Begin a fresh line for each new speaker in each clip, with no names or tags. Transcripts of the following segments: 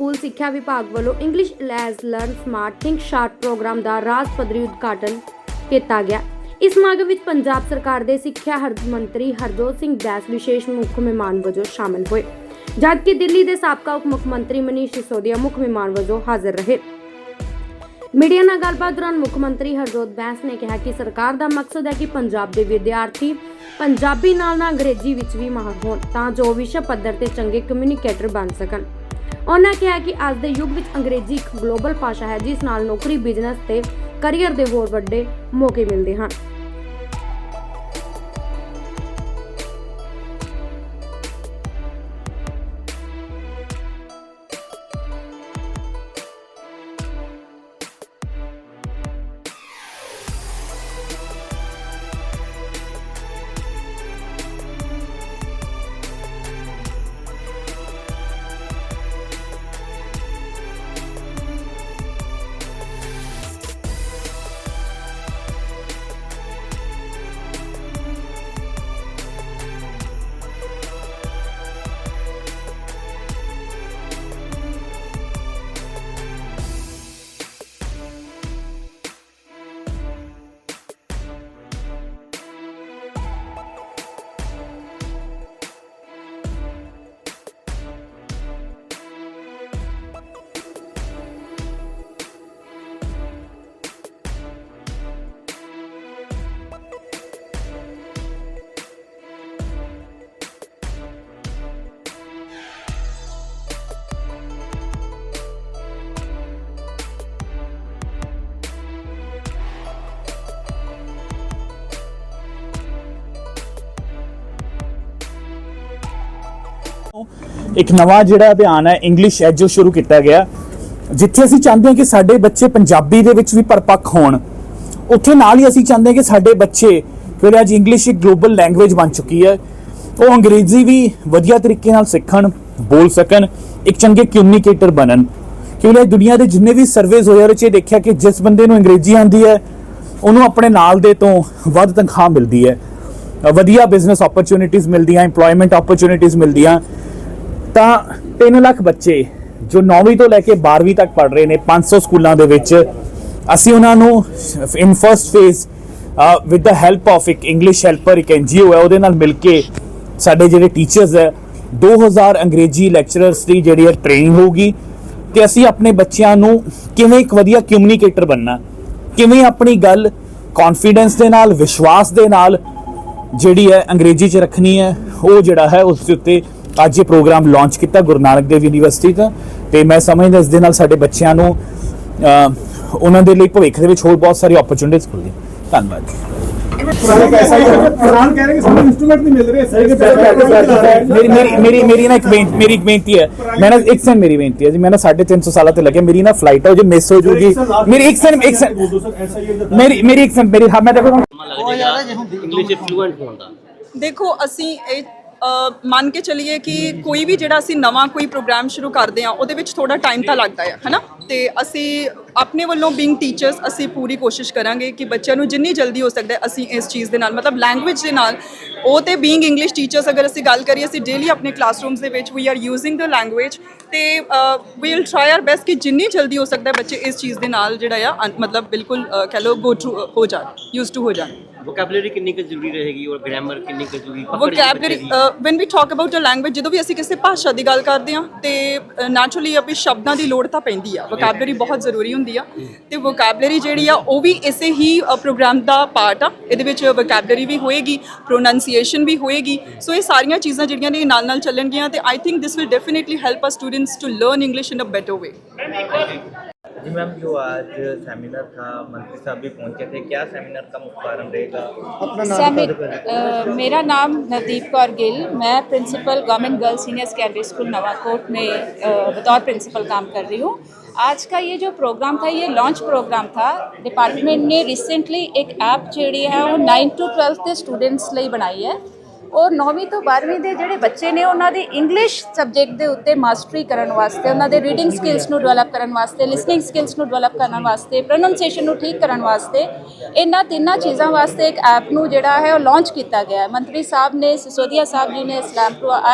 School ਸਿੱਖਿਆ ਵਿਭਾਗ ਵੱਲੋਂ English less learn smart think short program ਦਾ ਰਾਜ ਪੱਧਰੀ ਉਦਘਾਟਨ ਕੀਤਾ ਗਿਆ। ਇਸ ਸਮਾਗਮ ਵਿੱਚ ਪੰਜਾਬ ਸਰਕਾਰ ਦੇ ਸਿੱਖਿਆ ਹਰ ਮੰਤਰੀ ਹਰਜੋਤ ਸਿੰਘ ਬੈਸ ਵਿਸ਼ੇਸ਼ ਮੁੱਖ ਮਹਿਮਾਨ ਵਜੋਂ ਸ਼ਾਮਲ ਹੋਏ। ਜਦਕਿ ਦਿੱਲੀ ਦੇ ਸਾਬਕਾ ਉਪ ਮੁੱਖ ਮੰਤਰੀ ਮਨੀਸ਼ ਸਿਸੋਦੀਆ ਮੁੱਖ ਮਹਿਮਾਨ ਵਜੋਂ ਹਾਜ਼ਰ ਰਹੇ। ਮੀਡੀਆ ਨਾਲ ਗੱਲਬਾਤ ਦੌਰਾਨ ਮੁੱਖ ਮੰਤਰੀ ਹਰਜੋਤ ਬੈਂਸ ਨੇ ਕਿਹਾ ਕਿ ਸਰਕਾਰ ਦਾ ਮਕਸਦ ਹੈ ਕਿ ਪੰਜਾਬ ਦੇ ਵਿਦਿਆਰਥੀ ਪੰਜਾਬੀ ਨਾਲ ਨਾਲ ਅੰਗਰੇਜ਼ੀ ਵਿੱਚ ਵੀ ਮਾਹਰ ਹੋਣ, ਤਾਂ ਜੋ ਵਿਸ਼ਵ ਪੱਧਰ ਤੇ ਚੰਗੇ ਕਮਿਊਨੀਕੇਟਰ ਬਣ ਸਕਣ। ਉਹਨਾਂ ਕਿਹਾ ਕਿ ਅੱਜ ਦੇ ਯੁੱਗ ਵਿੱਚ ਅੰਗਰੇਜ਼ੀ ਇੱਕ ਗਲੋਬਲ ਭਾਸ਼ਾ ਹੈ, ਜਿਸ ਨਾਲ ਨੌਕਰੀ ਬਿਜ਼ਨਸ ਤੇ ਕੈਰੀਅਰ ਦੇ ਹੋਰ ਵੱਡੇ ਮੌਕੇ ਮਿਲਦੇ ਹਨ।
ਇੱਕ ਨਵਾਂ ਜਿਹੜਾ ਅਭਿਆਨ ਹੈ ਇੰਗਲਿਸ਼ ਐਜ ਜੋ ਸ਼ੁਰੂ ਕੀਤਾ ਗਿਆ। ਜਿੱਥੇ ਅਸੀਂ ਚਾਹੁੰਦੇ ਹਾਂ ਕਿ ਸਾਡੇ ਬੱਚੇ ਪੰਜਾਬੀ ਦੇ ਵਿੱਚ ਵੀ ਪਰਪੱਕ ਹੋਣ, ਉੱਥੇ ਨਾਲ ਹੀ ਅਸੀਂ ਚਾਹੁੰਦੇ ਹਾਂ ਕਿ ਸਾਡੇ ਬੱਚੇ, ਕਿਉਂਕਿ ਅੱਜ ਇੰਗਲਿਸ਼ ਇੱਕ ਗਲੋਬਲ ਲੈਂਗੁਏਜ ਬਣ ਚੁੱਕੀ ਹੈ, ਉਹ ਅੰਗਰੇਜ਼ੀ ਵੀ ਵਧੀਆ ਤਰੀਕੇ ਨਾਲ ਸਿੱਖਣ, ਬੋਲ ਸਕਣ, ਇੱਕ ਚੰਗੇ ਕਮਿਊਨੀਕੇਟਰ ਬਣਨ। ਕਿਉਂਕਿ ਦੁਨੀਆ ਦੇ ਜਿੰਨੇ ਵੀ ਸਰਵੇਸ ਹੋਏ ਉਹਦੇ 'ਚ ਇਹ ਦੇਖਿਆ ਕਿ ਜਿਸ ਬੰਦੇ ਨੂੰ ਅੰਗਰੇਜ਼ੀ ਆਉਂਦੀ ਹੈ, ਉਹਨੂੰ ਆਪਣੇ ਨਾਲ ਦੇ ਤੋਂ ਵੱਧ ਤਨਖਾਹ ਮਿਲਦੀ ਹੈ। ਵਧੀਆ ਬਿਜ਼ਨਸ ਓਪਰਚ्युनिटीज ਮਿਲਦੀਆਂ ਏਮਪਲੋਇਮੈਂਟ ਓਪਰਚ्युनिटीज ਮਿਲਦੀਆਂ। ਤਾਂ 3 ਲੱਖ ਬੱਚੇ ਜੋ 9ਵੀਂ ਤੋਂ ਲੈ ਕੇ 12ਵੀਂ ਤੱਕ ਪੜ ਰਹੇ ਨੇ 500 ਸਕੂਲਾਂ ਦੇ ਵਿੱਚ। ਅਸੀਂ ਉਹਨਾਂ ਨੂੰ in first phase with the help of ਇੱਕ ਇੰਗਲਿਸ਼ ਹੈਲਪਰ ਇੱਕ ਐਨਜੀਓ ਹੈ, ਉਹਦੇ ਨਾਲ ਮਿਲ ਕੇ ਸਾਡੇ ਜਿਹੜੇ ਟੀਚਰਸ ਹੈ 2000 ਅੰਗਰੇਜ਼ੀ ਲੈਕਚਰਰਸ ਦੀ ਜਿਹੜੀ ਹੈ ਟ੍ਰੇਨਿੰਗ ਹੋਊਗੀ ਤੇ ਅਸੀਂ ਆਪਣੇ ਬੱਚਿਆਂ ਨੂੰ ਕਿਵੇਂ ਇੱਕ ਵਧੀਆ ਕਮਿਊਨੀਕੇਟਰ ਬਣਨਾ, ਕਿਵੇਂ ਆਪਣੀ ਗੱਲ ਕੌਨਫੀਡੈਂਸ ਦੇ ਨਾਲ, ਵਿਸ਼ਵਾਸ ਦੇ ਨਾਲ ਜਿਹੜੀ ਹੈ ਅੰਗਰੇਜ਼ੀ ਚ ਰੱਖਣੀ ਹੈ, ਉਹ ਜਿਹੜਾ ਹੈ ਉਸ ਦੇ ਉੱਤੇ ਅੱਜ ਇਹ ਪ੍ਰੋਗਰਾਮ ਲਾਂਚ ਕੀਤਾ ਗੁਰੂ ਨਾਨਕ ਦੇਵ ਯੂਨੀਵਰਸਿਟੀ ਤੋਂ ਤੇ ਮੈਂ ਸਮਝਦਾ ਇਸ ਦੇ ਨਾਲ ਸਾਡੇ ਬੱਚਿਆਂ ਨੂੰ ਉਹਨਾਂ ਦੇ ਲਈ ਭਵਿੱਖ ਦੇ ਵਿੱਚ ਹੋਰ ਬਹੁਤ ਸਾਰੀ ਓਪਰਚੁਨਿਟੀਜ਼ ਖੁੱਲ੍ਹਦੀਆਂ। ਧੰਨਵਾਦ।
ਕੁਰਾਨ ਕਹਿ ਰਹੇ ਕਿ ਸਾਨੂੰ ਇਨਸਟਰੂਮੈਂਟ ਨਹੀਂ ਮਿਲ ਰਹੇ ਸਹੀ ਕਿ
ਮੇਰੀ ਮੇਰੀ ਮੇਰੀ ਮੇਰੀ ਨਾ ਇੱਕ ਬੇਨਤੀ ਮੇਰੀ ਇੱਕ ਬੇਨਤੀ ਹੈ। ਮੈਂ ਨਾ ਇੱਕ ਸੈਕਿੰਡ ਮੇਰੀ ਬੇਨਤੀ ਹੈ ਜੀ। ਮੈਂ ਨਾ 350 ਸਾਲਾਂ ਤੇ ਲੱਗਿਆ। ਮੇਰੀ ਨਾ ਫਲਾਈਟ ਹੈ ਉਹ ਜੇ ਮਿਸ ਹੋ ਜੂਗੀ। ਮੇਰੀ ਇੱਕ ਸੈਕਿੰਡ ਇੱਕ ਸੈਕਿੰਡ। ਮੇਰੀ ਮੇਰੀ ਇੱਕ ਸੈਕਿੰਡ ਮੇਰੀ ਹਾਂ ਮੈਂ ਦੇਖੋ।
ਲੱਗ ਜਾਏਗਾ ਇੰਗਲਿਸ਼ ਫਲੂਐਂਟ ਹੋਣ ਦਾ।
ਦੇਖੋ ਅਸੀਂ ਇਹ ਮੰਨ ਕੇ ਚੱਲੀਏ ਕਿ ਕੋਈ ਵੀ ਜਿਹੜਾ ਅਸੀਂ ਨਵਾਂ ਕੋਈ ਪ੍ਰੋਗਰਾਮ ਸ਼ੁਰੂ ਕਰਦੇ ਆ ਉਹਦੇ ਵਿੱਚ ਥੋੜਾ ਟਾਈਮ ਤਾਂ ਲੱਗਦਾ ਹੈ ਹਨਾ? ਤੇ ਅਸੀਂ ਆਪਣੇ ਵੱਲੋਂ ਬੀਇੰਗ ਟੀਚਰਸ ਅਸੀਂ ਪੂਰੀ ਕੋਸ਼ਿਸ਼ ਕਰਾਂਗੇ ਕਿ ਬੱਚਿਆਂ ਨੂੰ ਜਿੰਨੀ ਜਲਦੀ ਹੋ ਸਕਦਾ ਅਸੀਂ ਇਸ ਚੀਜ਼ ਦੇ ਨਾਲ ਮਤਲਬ ਲੈਂਗੁਏਜ ਦੇ ਨਾਲ ਉਹ ਤੇ ਬੀਇੰਗ ਇੰਗਲਿਸ਼ ਟੀਚਰਸ ਅਗਰ ਅਸੀਂ ਗੱਲ ਕਰੀਏ ਅਸੀਂ ਡੇਲੀ ਆਪਣੇ ਕਲਾਸਰੂਮਸ ਦੇ ਵਿੱਚ we are using the language ਤੇ we will try our best ਕਿ ਜਿੰਨੀ ਜਲਦੀ ਹੋ ਸਕਦਾ ਬੱਚੇ ਇਸ ਚੀਜ਼ ਦੇ ਨਾਲ ਜਿਹੜਾ ਆ ਅਨ- ਮਤਲਬ ਬਿਲਕੁਲ ਅ, ਕਹਿ ਲਓ ਗੋ ਟੂ ਹੋ ਜਾਣ ਯੂਜ਼ ਟੂ ਹੋ ਜਾਣ।
ਵੋਕੈਬਲਰੀ ਕਿੰਨੀ ਕੁ ਜ਼ਰੂਰੀ ਰਹੇਗੀ ਔਰ ਗ੍ਰਾਮਰ ਕਿੰਨੀ ਕੁ ਜ਼ਰੂਰੀ?
Vocabulary. When we talk about a language ਜਦੋਂ ਵੀ ਅਸੀਂ ਕਿਸੇ ਭਾਸ਼ਾ ਦੀ ਗੱਲ ਕਰਦੇ ਹਾਂ ਤੇ ਨੈਚੁਰਲੀ ਆਪੇ ਸ਼ਬਦਾਂ ਦੀ ਲੋੜ ਤਾਂ ਪੈਂਦੀ ਆ। ਵੋਕੈਬਲਰੀ ਬਹੁਤ ਜ਼ਰੂਰੀ ਹੁੰਦੀ ਆ। ਤੇ ਵੋਕੈਬਲਰੀ ਜਿਹੜੀ ਆ ਉਹ ਵੀ ਇਸੇ ਹੀ ਪ੍ਰੋਗਰਾਮ ਦਾ ਪਾਰਟ ਆ। ਇਹਦੇ ਵਿੱਚ ਵੋਕੈਬਲਰੀ ਵੀ ਹੋਏਗੀ ਪ੍ਰੋਨੰਸੀਏਸ਼ਨ ਵੀ ਹੋਏਗੀ। ਸੋ ਇਹ ਸਾਰੀਆਂ ਚੀਜ਼ਾਂ ਜਿਹੜੀਆਂ ਨੇ ਨਾਲ ਨਾਲ ਚੱਲਣਗੀਆਂ ਤੇ I think this will definitely help a students to learn English in a better way
ji ma'am जो आज सेमिनार था मंत्री साहब भी पहुँचे थे क्या सेमिनार का मुख्य कारण रहेगा
मेरा नाम नवदीप कौर गिल। मैं principal government girls senior secondary school Nawakot में बतौर प्रिंसिपल काम कर रही हूँ। आज का ये जो प्रोग्राम था ये लॉन्च प्रोग्राम था। डिपार्टमेंट ने रिसेंटली एक ऐप जी है वो नाइन टू ट्वेल्थ के स्टूडेंट्स लिए बनाई है। ਔਰ 9ਵੀਂ ਤੋਂ 12ਵੀਂ ਦੇ ਜਿਹੜੇ ਬੱਚੇ ਨੇ, ਉਹਨਾਂ ਦੀ ਇੰਗਲਿਸ਼ ਸਬਜੈਕਟ ਦੇ ਉੱਤੇ ਮਾਸਟਰੀ ਕਰਨ ਵਾਸਤੇ, ਉਹਨਾਂ ਦੇ ਰੀਡਿੰਗ ਸਕਿੱਲਸ ਨੂੰ ਡਿਵੈਲਪ ਕਰਨ ਵਾਸਤੇ ਲਿਸਨਿੰਗ ਸਕਿੱਲਸ ਨੂੰ ਡਿਵੈਲਪ ਕਰਨ ਵਾਸਤੇ ਪ੍ਰੋਨੰਸੀਏਸ਼ਨ ਨੂੰ ਠੀਕ ਕਰਨ ਵਾਸਤੇ, ਇਹਨਾਂ ਤਿੰਨਾਂ ਚੀਜ਼ਾਂ ਵਾਸਤੇ ਇੱਕ ਐਪ ਨੂੰ ਜਿਹੜਾ ਹੈ ਉਹ ਲਾਂਚ ਕੀਤਾ ਗਿਆ ਹੈ। ਮੰਤਰੀ ਸਾਹਿਬ ਨੇ, ਸਿਸੋਦੀਆ ਸਾਹਿਬ ਜੀ ਨੇ ਇਸ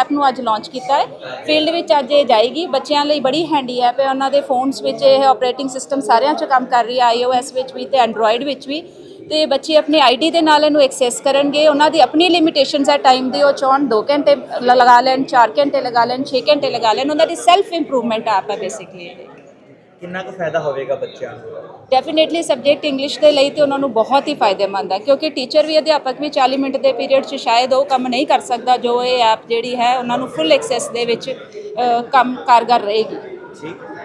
ਐਪ ਨੂੰ ਅੱਜ ਲਾਂਚ ਕੀਤਾ ਹੈ। ਫੀਲਡ ਵਿੱਚ ਅੱਜ ਇਹ ਜਾਏਗੀ। ਬੱਚਿਆਂ ਲਈ ਬੜੀ ਹੈਂਡੀ ਐਪ ਹੈ। ਉਹਨਾਂ ਦੇ ਫੋਨਸ ਵਿੱਚ ਇਹ ਆਪਰੇਟਿੰਗ ਸਿਸਟਮ ਸਾਰਿਆਂ 'ਚ ਕੰਮ ਕਰ ਰਹੀ ਹੈ। ਆਈਓਐਸ ਵਿੱਚ ਵੀ ਤੇ ਐਂਡਰੋਇਡ ਵਿੱਚ ਵੀ। ਤੇ ਬੱਚੇ ਆਪਣੇ ਆਈਡੀ ਦੇ ਨਾਲ ਇਹਨੂੰ ਐਕਸੈਸ ਕਰਨਗੇ। ਉਹਨਾਂ ਦੀ ਆਪਣੀ ਲਿਮਿਟੇਸ਼ਨਸ ਹੈ ਟਾਈਮ ਦੀ ਉਹ ਚਾਹਣ 2 ਘੰਟੇ ਲਗਾ ਲੈਣ 4 ਘੰਟੇ ਲਗਾ ਲੈਣ 6 ਘੰਟੇ ਲਗਾ ਲੈਣ। ਉਹਨਾਂ ਦੀ ਸੈਲਫ ਇੰਪਰੂਵਮੈਂਟ ਐਪ ਹੈ ਬੇਸਿਕਲੀ
ਕਿੰਨਾ ਕੁ ਫਾਇਦਾ ਹੋਵੇਗਾ ਬੱਚਿਆਂ ਨੂੰ?
ਡੈਫੀਨੇਟਲੀ ਸਬਜੈਕਟ ਇੰਗਲਿਸ਼ ਦੇ ਲਈ ਤੇ ਉਹਨਾਂ ਨੂੰ ਬਹੁਤ ਹੀ ਫਾਇਦੇਮੰਦ ਹੈ ਕਿਉਂਕਿ ਟੀਚਰ ਵੀ ਅਧਿਆਪਕ ਵੀ 40 ਮਿੰਟ ਦੇ ਪੀਰੀਅਡ 'ਚ ਸ਼ਾਇਦ ਉਹ ਕੰਮ ਨਹੀਂ ਕਰ ਸਕਦਾ ਜੋ ਇਹ ਐਪ ਜਿਹੜੀ ਹੈ ਉਹਨਾਂ ਨੂੰ ਫੁੱਲ ਐਕਸੈਸ ਦੇ ਵਿੱਚ ਕੰਮ ਕਾਰਗਰ ਰਹੇਗੀ।
ਠੀਕ।